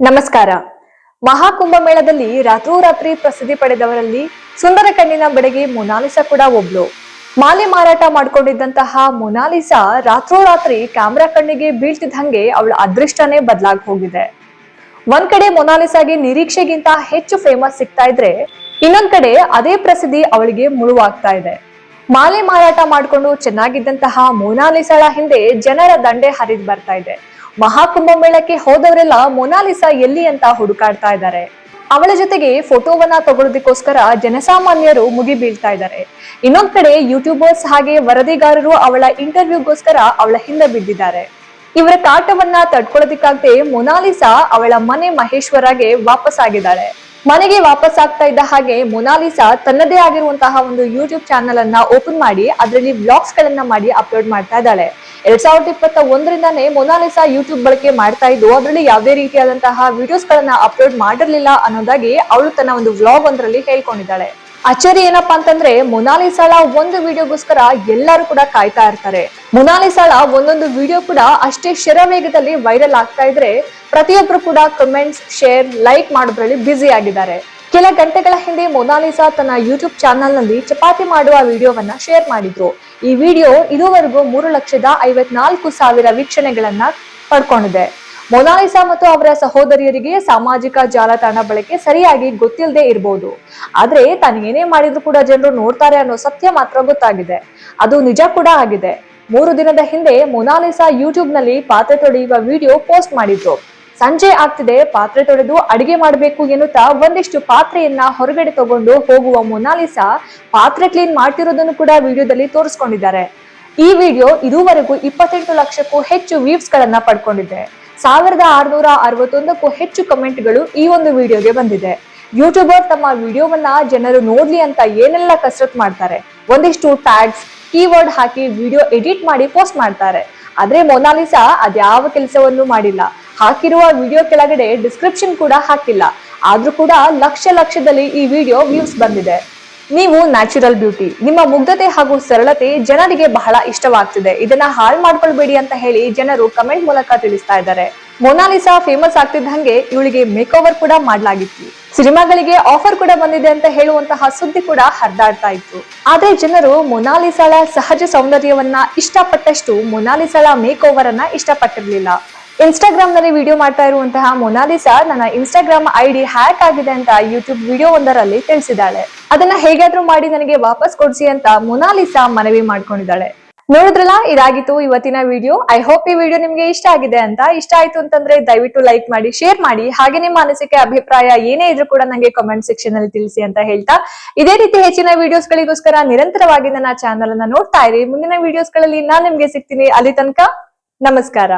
ನಮಸ್ಕಾರ. ಮಹಾಕುಂಭಮೇಳದಲ್ಲಿ ರಾತ್ರೋರಾತ್ರಿ ಪ್ರಸಿದ್ಧಿ ಪಡೆದವರಲ್ಲಿ ಸುಂದರ ಕಣ್ಣಿನ ಬಡಗಿ ಮೊನಾಲಿಸಾ ಕೂಡ ಒಬ್ಳು. ಮಾಲೆ ಮಾರಾಟ ಮಾಡ್ಕೊಂಡಿದ್ದಂತಹ ಮೊನಾಲಿಸಾ ರಾತ್ರೋರಾತ್ರಿ ಕ್ಯಾಮ್ರಾ ಕಣ್ಣಿಗೆ ಬೀಳ್ತಿದ್ದಂಗೆ ಅವಳ ಅದೃಷ್ಟನೇ ಬದಲಾಗಿ ಹೋಗಿದೆ. ಒಂದ್ ಕಡೆ ಮೊನಾಲಿಸಾಗೆ ನಿರೀಕ್ಷೆಗಿಂತ ಹೆಚ್ಚು ಫೇಮಸ್ ಸಿಗ್ತಾ ಇದ್ರೆ, ಇನ್ನೊಂದ್ ಕಡೆ ಅದೇ ಪ್ರಸಿದ್ಧಿ ಅವಳಿಗೆ ಮುಳುವಾಗ್ತಾ ಇದೆ. ಮಾಲೆ ಮಾರಾಟ ಮಾಡ್ಕೊಂಡು ಚೆನ್ನಾಗಿದ್ದಂತಹ ಮೊನಾಲಿಸಾಳ ಹಿಂದೆ ಜನರ ದಂಡೆ ಹರಿದು ಬರ್ತಾ ಇದೆ. ಮಹಾಕುಂಭ ಮೇಳಕ್ಕೆ ಹೋದವರೆಲ್ಲ ಮೊನಾಲಿಸಾ ಎಲ್ಲಿ ಅಂತ ಹುಡುಕಾಡ್ತಾ ಇದ್ದಾರೆ. ಅವಳ ಜೊತೆಗೆ ಫೋಟೋವನ್ನ ತಗೊಳ್ಳೋದಕ್ಕೋಸ್ಕರ ಜನಸಾಮಾನ್ಯರು ಮುಗಿ ಬೀಳ್ತಾ ಇದ್ದಾರೆ. ಇನ್ನೊಂದ್ ಕಡೆ ಯೂಟ್ಯೂಬರ್ಸ್ ಹಾಗೆ ವರದಿಗಾರರು ಅವಳ ಇಂಟರ್ವ್ಯೂಗೋಸ್ಕರ ಅವಳ ಹಿಂದೆ ಬಿದ್ದಿದ್ದಾರೆ ಇವರ ಕಾಟವನ್ನ ತಡ್ಕೊಳ್ಳೋದಿಕ್ಕಾಗದೆ ಮೊನಾಲಿಸಾ ಅವಳ ಮನೆ ಮಹೇಶ್ವರಗೆ ವಾಪಸ್ ಆಗಿದ್ದಾಳೆ ಮನೆಗೆ ವಾಪಸ್ ಆಗ್ತಾ ಇದ್ದ ಹಾಗೆ ಮೊನಾಲಿಸಾ ತನ್ನದೇ ಆಗಿರುವಂತಹ ಒಂದು ಯೂಟ್ಯೂಬ್ ಚಾನಲ್ ಅನ್ನ ಓಪನ್ ಮಾಡಿ, ಅದರಲ್ಲಿ ವ್ಲಾಗ್ಸ್ ಗಳನ್ನ ಮಾಡಿ ಅಪ್ಲೋಡ್ ಮಾಡ್ತಾ ಇದ್ದಾಳೆ. ಎರಡ್ ಸಾವಿರದ ಇಪ್ಪತ್ತ ಒಂದರಿಂದಾನೇ ಮೊನಾಲಿಸಾ ಯೂಟ್ಯೂಬ್ ಬಳಕೆ ಮಾಡ್ತಾ ಇದ್ದು, ಅದರಲ್ಲಿ ಯಾವುದೇ ರೀತಿಯಾದಂತಹ ವಿಡಿಯೋಸ್ ಗಳನ್ನ ಅಪ್ಲೋಡ್ ಮಾಡಿರ್ಲಿಲ್ಲ ಅನ್ನೋದಾಗಿ ಅವಳು ತನ್ನ ಒಂದು ವ್ಲಾಗ್ ಒಂದರಲ್ಲಿ ಹೇಳ್ಕೊಂಡಿದ್ದಾಳೆ. ಅಚ್ಚರಿ ಏನಪ್ಪಾ ಅಂತಂದ್ರೆ ಮೊನಾಲಿಸಾಳ ಒಂದು ವಿಡಿಯೋಗೋಸ್ಕರ ಎಲ್ಲರೂ ಕೂಡ ಕಾಯ್ತಾ ಇರ್ತಾರೆ. ಮೊನಾಲಿಸಾಳ ಒಂದೊಂದು ವಿಡಿಯೋ ಕೂಡ ಅಷ್ಟೇ ಶರವೇಗದಲ್ಲಿ ವೈರಲ್ ಆಗ್ತಾ ಇದ್ರೆ ಪ್ರತಿಯೊಬ್ಬರು ಕೂಡ ಕಮೆಂಟ್ಸ್ ಶೇರ್ ಲೈಕ್ ಮಾಡೋದ್ರಲ್ಲಿ ಬ್ಯುಸಿ ಆಗಿದ್ದಾರೆ. ಕೆಲ ಗಂಟೆಗಳ ಹಿಂದೆ ಮೊನಾಲಿಸಾ ತನ್ನ ಯೂಟ್ಯೂಬ್ ಚಾನಲ್ನಲ್ಲಿ ಚಪಾತಿ ಮಾಡುವ ವಿಡಿಯೋವನ್ನ ಶೇರ್ ಮಾಡಿದ್ರು. ಈ ವಿಡಿಯೋ ಇದುವರೆಗೂ ಮೂರು ಲಕ್ಷದ ಐವತ್ನಾಲ್ಕು ಸಾವಿರ ವೀಕ್ಷಣೆಗಳನ್ನ ಪಡ್ಕೊಂಡಿದೆ. ಮೊನಾಲಿಸಾ ಮತ್ತು ಅವರ ಸಹೋದರಿಯರಿಗೆ ಸಾಮಾಜಿಕ ಜಾಲತಾಣ ಬಳಕೆ ಸರಿಯಾಗಿ ಗೊತ್ತಿಲ್ಲದೆ ಇರಬಹುದು ಆದ್ರೆ ತಾನು ಏನೇ ಮಾಡಿದ್ರು ಕೂಡ ಜನರು ನೋಡ್ತಾರೆ ಅನ್ನೋ ಸತ್ಯ ಮಾತ್ರ ಗೊತ್ತಾಗಿದೆ. ಅದು ನಿಜ ಕೂಡ ಆಗಿದೆ. ಮೂರು ದಿನದ ಹಿಂದೆ ಮೊನಾಲಿಸಾ ಯೂಟ್ಯೂಬ್ನಲ್ಲಿ ಪಾತ್ರೆ ತೊಳೆಯುವ ವಿಡಿಯೋ ಪೋಸ್ಟ್ ಮಾಡಿದ್ರು. ಸಂಜೆ ಆಗ್ತಿದೆ, ಪಾತ್ರೆ ತೊಳೆದು ಅಡಿಗೆ ಮಾಡಬೇಕು ಎನ್ನುತ್ತಾ ಒಂದಿಷ್ಟು ಪಾತ್ರೆಯನ್ನ ಹೊರಗಡೆ ತಗೊಂಡು ಹೋಗುವ ಮೊನಾಲಿಸಾ ಪಾತ್ರೆ ಕ್ಲೀನ್ ಮಾಡ್ತಿರೋದನ್ನು ಕೂಡ ವಿಡಿಯೋದಲ್ಲಿ ತೋರಿಸ್ಕೊಂಡಿದ್ದಾರೆ. ಈ ವಿಡಿಯೋ ಇದುವರೆಗೂ ಇಪ್ಪತ್ತೆಂಟು ಲಕ್ಷಕ್ಕೂ ಹೆಚ್ಚು ವೀವ್ಸ್ ಗಳನ್ನ ಪಡ್ಕೊಂಡಿದೆ. ಸಾವಿರದ ಆರುನೂರ ಅರವತ್ತೊಂದಕ್ಕೂ ಹೆಚ್ಚು ಕಮೆಂಟ್ಗಳು ಈ ಒಂದು ವಿಡಿಯೋಗೆ ಬಂದಿದೆ. ಯೂಟ್ಯೂಬರ್ ತಮ್ಮ ವಿಡಿಯೋವನ್ನ ಜನರು ನೋಡ್ಲಿ ಅಂತ ಏನೆಲ್ಲ ಕಸರತ್ ಮಾಡ್ತಾರೆ? ಒಂದಿಷ್ಟು ಟ್ಯಾಗ್ಸ್, ಕೀವರ್ಡ್ ಹಾಕಿ ವಿಡಿಯೋ ಎಡಿಟ್ ಮಾಡಿ ಪೋಸ್ಟ್ ಮಾಡ್ತಾರೆ. ಆದ್ರೆ ಮೊನಾಲಿಸಾ ಅದ್ಯಾವ ಕೆಲಸವನ್ನು ಮಾಡಿಲ್ಲ. ಹಾಕಿರುವ ವಿಡಿಯೋ ಕೆಳಗಡೆ ಡಿಸ್ಕ್ರಿಪ್ಷನ್ ಕೂಡ ಹಾಕಿಲ್ಲ. ಆದ್ರೂ ಕೂಡ ಲಕ್ಷ ಲಕ್ಷದಲ್ಲಿ ಈ ವಿಡಿಯೋ ವ್ಯೂಸ್ ಬಂದಿದೆ. ನೀವು ನ್ಯಾಚುರಲ್ ಬ್ಯೂಟಿ ನಿಮ್ಮ ಮುಗ್ಧತೆ ಹಾಗೂ ಸರಳತೆ ಜನರಿಗೆ ಬಹಳ ಇಷ್ಟವಾಗ್ತಿದೆ. ಇದನ್ನ ಹಾಳು ಮಾಡ್ಕೊಳ್ಬೇಡಿ ಅಂತ ಹೇಳಿ ಜನರು ಕಮೆಂಟ್ ಮೂಲಕ ತಿಳಿಸ್ತಾ ಇದ್ದಾರೆ. ಮೊನಾಲಿಸಾ ಫೇಮಸ್ ಆಗ್ತಿದ್ದಂಗೆ ಇವಳಿಗೆ ಮೇಕ್ ಓವರ್ ಕೂಡ ಮಾಡ್ಲಾಗಿತ್ತು. ಸಿನಿಮಾಗಳಿಗೆ ಆಫರ್ ಕೂಡ ಬಂದಿದೆ ಅಂತ ಹೇಳುವಂತಹ ಸುದ್ದಿ ಕೂಡ ಹರಿದಾಡ್ತಾ ಇತ್ತು. ಆದ್ರೆ ಜನರು ಮೊನಾಲಿಸಾಳ ಸಹಜ ಸೌಂದರ್ಯವನ್ನ ಇಷ್ಟಪಟ್ಟಷ್ಟು ಮೊನಾಲಿಸಾಳ ಮೇಕ್ ಓವರ್ ಅನ್ನ ಇಷ್ಟಪಟ್ಟಿರ್ಲಿಲ್ಲ. ಇನ್ಸ್ಟಾಗ್ರಾಮ್ನಲ್ಲಿ ವಿಡಿಯೋ ಮಾಡ್ತಾ ಇರುವಂತಹ ಮೊನಾಲಿಸ ನನ್ನ ಇನ್ಸ್ಟಾಗ್ರಾಮ್ ಐಡಿ ಹ್ಯಾಕ್ ಆಗಿದೆ ಅಂತ ಯೂಟ್ಯೂಬ್ ವಿಡಿಯೋ ಒಂದರಲ್ಲಿ ತಿಳಿಸಿದ್ದಾಳೆ. ಅದನ್ನ ಹೇಗಾದ್ರೂ ಮಾಡಿ ನನಗೆ ವಾಪಸ್ ಕೊಡಿಸಿ ಅಂತ ಮೊನಾಲಿಸಾ ಮನವಿ ಮಾಡ್ಕೊಂಡಿದ್ದಾಳೆ. ನೋಡಿದ್ರಲ್ಲ, ಇದಾಗಿತ್ತು ಇವತ್ತಿನ ವಿಡಿಯೋ. ಐ ಹೋಪ್ ಈ ವಿಡಿಯೋ ನಿಮ್ಗೆ ಇಷ್ಟ ಆಗಿದೆ ಅಂತ. ಇಷ್ಟ ಆಯ್ತು ಅಂತಂದ್ರೆ ದಯವಿಟ್ಟು ಲೈಕ್ ಮಾಡಿ ಶೇರ್ ಮಾಡಿ. ಹಾಗೆ ನಿಮ್ಮ ಅನಿಸಿಕೆ, ಅಭಿಪ್ರಾಯ ಏನೇ ಇದ್ರೂ ಕೂಡ ನಂಗೆ ಕಾಮೆಂಟ್ ಸೆಕ್ಷನ್ ಅಲ್ಲಿ ತಿಳಿಸಿ ಅಂತ ಹೇಳ್ತಾ. ಇದೇ ರೀತಿ ಹೆಚ್ಚಿನ ವಿಡಿಯೋಸ್ ಗಳಿಗೋಸ್ಕರ ನಿರಂತರವಾಗಿ ನನ್ನ ಚಾನಲ್ ಅನ್ನ ನೋಡ್ತಾ ಇರಿ. ಮುಂದಿನ ವಿಡಿಯೋಸ್ಗಳಲ್ಲಿ ನಾನ್ ನಿಮ್ಗೆ ಸಿಗ್ತೀನಿ. ಅಲ್ಲಿ ತನಕ ನಮಸ್ಕಾರ.